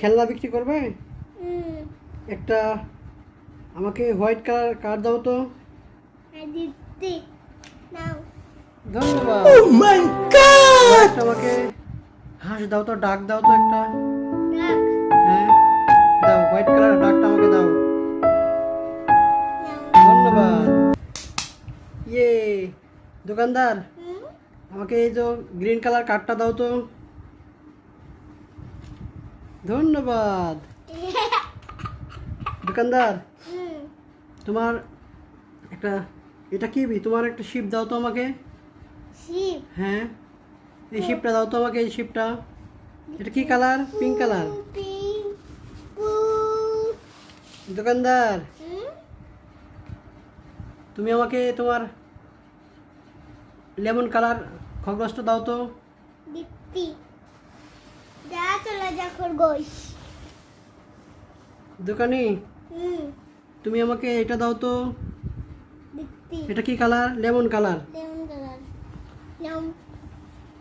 খেলনা বিক্রি করবে? একটা আমাকে হোয়াইট কালার কার্ড দাও তো। হ্যাঁ দিদি নাও ধন্যবাদ। একটা আমাকে হাঁস দাও তো ডাক দাও তো একটা। হ্যাঁ দাও হোয়াইট কালার ডাকটা আমাকে দাও। ধন্যবাদ। ইয়ে দোকানদার আমাকে এই তো গ্রিন কালার কার্ডটা দাও তো। ধন্যবাদ। দোকানদার তোমার একটা এটা কি তোমার একটা শিপ দাও তো আমাকে। হ্যাঁ। এই শিপটা দাও তো আমাকে এই শিপটা এটা কি কালার পিঙ্ক কালার দোকানদার তুমি আমাকে তোমার লেমন কালার খরগোশটা দাও তো। চলে খরগোশ দোকানি তুমি আমাকে এটা দাও তো। এটা কি colour? Lemon colour. Lemon colour. নাও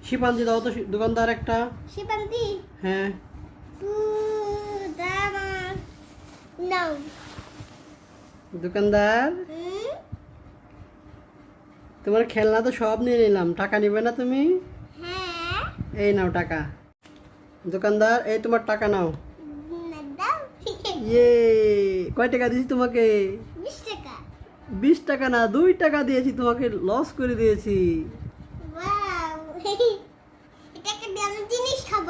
শিপান্তি দাও তো দোকানদার একটা। শিবান্তি হ্যাঁ। নাও। দোকানদার তোমার খেলনা তো সব নিয়ে নিলাম। টাকা নেবে না তুমি? হ্যাঁ। এই নাও টাকা। দোকানদার, এই তোমার টাকা নাও। ইয়ে কয় টাকা দিয়েছি তোমাকে? বিশ টাকা না, দুই টাকা দিয়েছি তোমাকে লস করে দিয়েছি। খাব।